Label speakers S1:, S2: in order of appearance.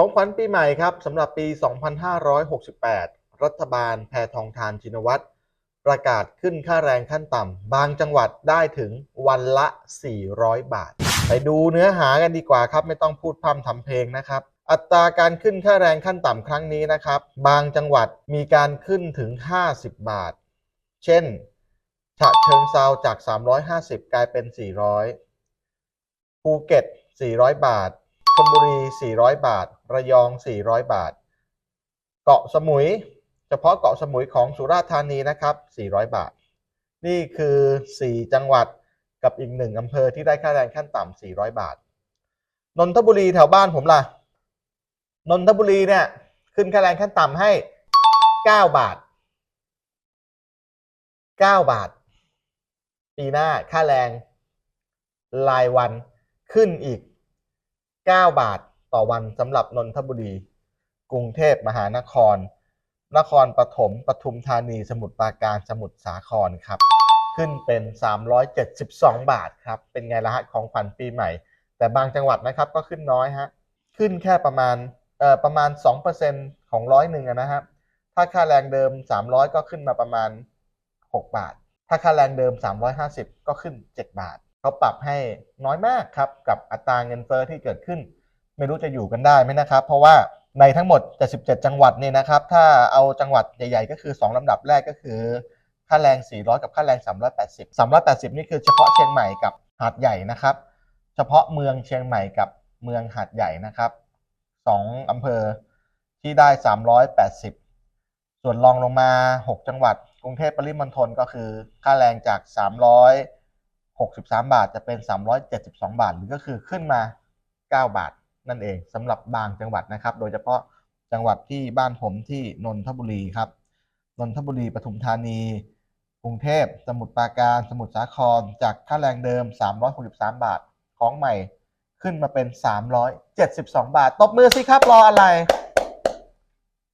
S1: ของขวัญปีใหม่ครับสำหรับปี 2568 รัฐบาลแพทองทานชินวัตรประกาศขึ้นค่าแรงขั้นต่ำ บางจังหวัดได้ถึงวันละ 400 บาท ไปดูเนื้อหากันดีกว่าครับ ไม่ต้องพูดพร่ำทำเพลงนะครับ อัตราการขึ้นค่าแรงขั้นต่ำครั้งนี้นะครับ บางจังหวัดมีการขึ้นถึง 50 บาท เช่น ฉะเชิงเซาจาก 350 กลายเป็น 400 ภูเก็ต 400 บาท ลบุรี 400 บาท ระยอง 400 บาท เกาะสมุย เฉพาะเกาะสมุยของสุราษฎร์ธานีนะครับ 400 บาท นี่คือ 4 จังหวัดกับอีกหนึ่งอำเภอที่ได้ค่าแรงขั้นต่ำ400 บาท นนทบุรีแถวบ้านผมล่ะ นนทบุรีเนี่ยขึ้นค่าแรงขั้นต่ำให้ 9 บาท 9 บาท ปีหน้าค่าแรงรายวันขึ้นอีก 9 บาทต่อวันสำหรับนนทบุรี กรุงเทพมหานคร นครปฐมปทุมธานีสมุทรปราการสมุทรสาครครับ ขึ้นเป็น 372 บาทครับ เป็นไงละฮะของขวัญปีใหม่ แต่บางจังหวัดนะครับก็ขึ้นน้อยฮะขึ้นแค่ประมาณเอ่อประมาณ 2%ของร้อยหนึ่งอะนะฮะถ้าค่าแรงเดิม 300 ก็ขึ้นมาประมาณ 6 บาท ถ้าค่าแรงเดิม 350 ก็ขึ้น 7 บาท เขาปรับให้น้อยมากครับกับอัตราเงินเฟ้อที่เกิดขึ้น ไม่รู้จะอยู่กันได้ไหมนะครับ เพราะว่าในทั้งหมด 77 จังหวัดเนี่ยนะครับ ถ้าเอาจังหวัดใหญ่ๆ ก็คือ 2ลำดับแรกก็คือ ค่าแรง 400 กับค่าแรง 380 380 นี่คือเฉพาะเชียงใหม่กับหาดใหญ่นะครับ เฉพาะเมืองเชียงใหม่กับเมืองหาดใหญ่นะครับสองอำเภอที่ได้ 380 ส่วนรองลงมา 6 จังหวัด กรุงเทพปริมณฑลก็คือ ค่าแรงจาก 63 บาทจะเป็น 372 บาท หรือก็คือขึ้นมา 9 บาทนั่นเองสำหรับบางจังหวัดนะครับ โดยเฉพาะจังหวัดที่บ้านผมที่นนทบุรีครับนนทบุรีปทุมธานี กรุงเทพสมุทรปราการสมุทรสาคร จากค่าแรงเดิม 363 บาทของใหม่ขึ้นมาเป็น 372 บาท ตบมือสิครับรออะไร